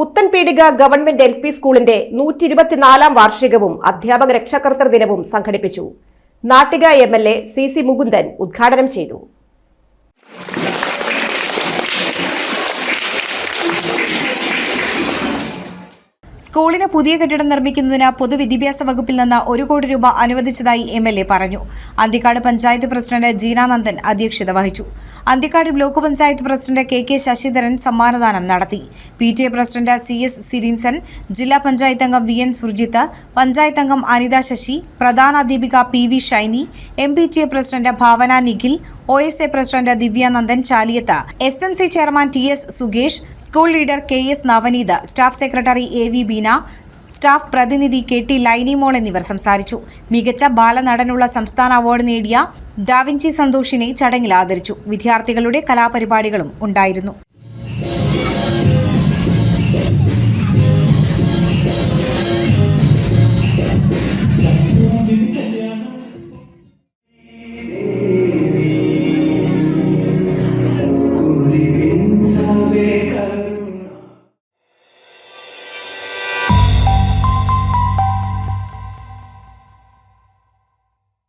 Puthenpeedika government L P സ്കൂളിന്റെ നൂറ്റി ഇരുപത്തിനാലാം വാർഷികവും അധ്യാപക രക്ഷാകർത്തൃ ദിനവും സംഘടിപ്പിച്ചു. Nattika M L A C C Mukundan ഉദ്ഘാടനം ചെയ്തു. സ്കൂളിന് പുതിയ കെട്ടിടം നിർമ്മിക്കുന്നതിന് പൊതുവിദ്യാഭ്യാസ വകുപ്പിൽ നിന്ന് ഒരു കോടി രൂപ അനുവദിച്ചതായി എം എൽ എ പറഞ്ഞു. അന്തിക്കാട് പഞ്ചായത്ത് പ്രസിഡന്റ് ജീനാനന്ദൻ അധ്യക്ഷത വഹിച്ചു. Anthikad block panchayat president K K Sasidharan സമ്മാനദാനം നടത്തി. P T A president C S Sirinson ജില്ലാ പഞ്ചായത്ത് അംഗം വി എൻ സുർജിത്ത് പഞ്ചായത്ത് അംഗം അനിത ശശി പ്രധാന അധ്യാപിക P V Shiny M P T A president Bhavana Nikhil O S A president Divyanandan Chaliyath S M C chairman T S സുഗേഷ് school leader K S Navaneeth staff secretary A V Beena staff പ്രതിനിധി K T Lainimol എന്നിവർ സംസാരിച്ചു. മികച്ച ബാലനടനുള്ള സംസ്ഥാന award നേടിയ da Vinci സന്തോഷിനെ ചടങ്ങിൽ ആദരിച്ചു. വിദ്യാർത്ഥികളുടെ കലാപരിപാടികളും ഉണ്ടായിരുന്നു.